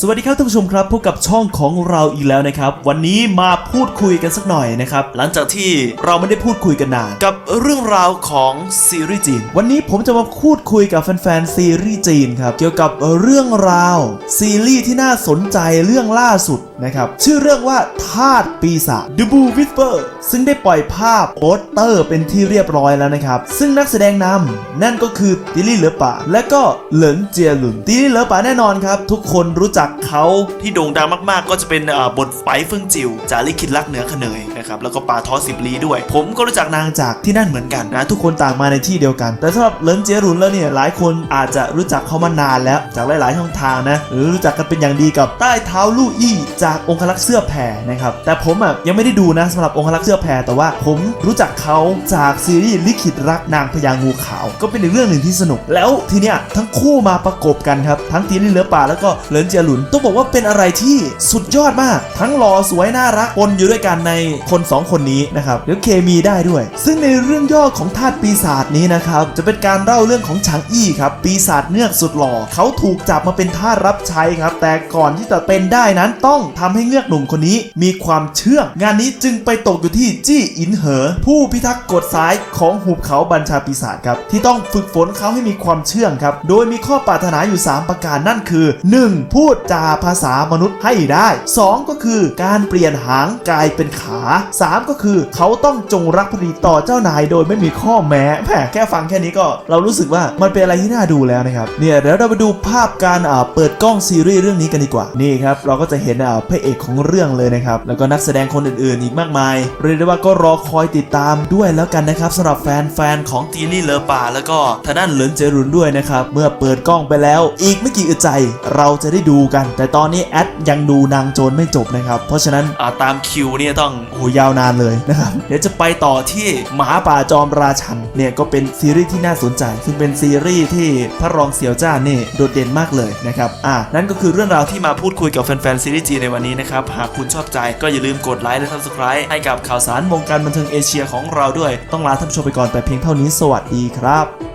สวัสดีครับท่านผู้ชมครับพบกับช่องของเราอีกแล้วนะครับ วันนี้มาพูดคุยกันสักหน่อยนะครับ หลังจากที่เราไม่ได้พูดคุยกันนาน กับเรื่องราวของซีรีส์จีน วันนี้ผมจะมาพูดคุยกับแฟนๆซีรีส์จีนครับเกี่ยวกับเรื่องราวซีรีส์ที่น่าสนใจเรื่องล่าสุดนะครับชื่อเรื่องว่าทาสปีศาจ The Blue Whisper ซึ่งได้ปล่อยภาพโปสเตอร์เป็นที่เรียบร้อยแล้วนะครับ ซึ่งนักแสดงนำนั่นก็คือติลี่เหลือป่า และก็เหลินเจียหลุนติลี่เหลือป่าแน่นอนครับทุกคนรู้จักเขาที่โด่งดังมากๆ ก็จะเป็นบทไปเฟิงจิวจาริคิดรักเหนือขเนยนะครับแล้วก็ปาทอสิบลีด้วย ผมก็รู้จักนางจากที่นั่นเหมือนกันนะทุกคนต่างมาในที่เดียวกัน แต่สำหรับเลินเจียหลุนแล้วเนี่ยหลายคนอาจจะรู้จักเขามานานแล้วจากหลายๆช่องทางนะหรือรู้จักกันเป็นอย่างดีกับใต้เท้าลู่อี้จากองคลักษ์เสื้อแผ่นะครับแต่ผมอะยังไม่ได้ดูนะสำหรับองคลักษ์เสื้อแผ่แต่ว่าผมรู้จักเขาจากซีรีส์ลิขิตรักนางพญางูขาว ก็เป็นอีกเรื่องหนึ่งที่สนุก แล้วทีเนี้ยทั้งคู่มาประกบกันครับทั้งตีนี่เลือป่าแล้วก็เลินเจียหลุน ต้องบอกว่าเป็นอะไรที่สุดยอดมาก ทั้งหล่อสวยน่ารักปนอยู่ด้วยกันในคนสองคนนี้นะครับเดี๋ยวเคมีได้ด้วย ซึ่งในเรื่องย่อของธาตุปีศาจนี้นะครับจะเป็นการเล่าเรื่องของฉางอี้ครับปีศาจเงือกสุดหล่อเขาถูกจับมาเป็นทาสรับใช้ครับ แต่ก่อนที่จะเป็นได้นั้นต้องทำให้เงือกหนุ่มคนนี้มีความเชื่องงานนี้จึงไปตกอยู่ที่จี้อินเหอ ผู้พิทักษ์กฎซ้ายของหุบเขาบัญชาปีศาจครับที่ต้องฝึกฝนเขาให้มีความเชื่องครับโดยมีข้อปรารถนาอยู่ 3 ประการนั่นคือ 1. พูดจาภาษามนุษย์ให้ได้ 2 ก็คือการเปลี่ยนหางกลายเป็นขา 3 ก็คือเขาต้องจงรักภักดีต่อเจ้านายโดยไม่มีข้อแม้แหมแค่ฟังแค่นี้ก็เรารู้สึกว่ามันเป็นอะไรที่น่าดูแล้วนะครับเนี่ยเดี๋ยวเราไปดูภาพการเปิดกล้องซีรีส์เรื่องนี้กันดีกว่านี่ครับเราก็จะเห็นพระเอกของเรื่องเลยนะครับแล้วก็นักแสดงคนอื่นๆ อีกมากมายเรียกได้ว่าก็รอคอยติดตามด้วยแล้วกันนะครับสำหรับแฟนๆของตีนี่เลอป่า แล้วก็ทางด้านเหลินเจรุนด้วยนะครับเมื่อเปิดกล้องไปแล้ว อีกไม่กี่อึดใจเราจะได้ดูกันแต่ตอนนี้แอดยังดูนางโจรไม่จบนะครับ เพราะฉะนั้นอ่าตามคิวเนี่ยต้องโอ้โหยาวนานเลยนะครับ เดี๋ยวจะไปต่อที่หมาป่าจอมราชันเนี่ยก็เป็นซีรีส์ที่น่าสนใจ ซึ่งเป็นซีรีส์ที่พระรองเสี่ยวจ้าเนี่ยโดดเด่นมากเลยนะครับอ่านั่นก็คือเรื่องราวที่มาพูดคุยกับแฟนๆซีรีส์จีนในวันนี้นะครับ หากคุณชอบใจก็อย่าลืมกดไลค์และ subscribe ให้กับข่าวสารวงการบันเทิงเอเชียของเราด้วย ต้องลาท่านผู้ชมไปก่อนแต่เพียงเท่านี้สวัสดีครับ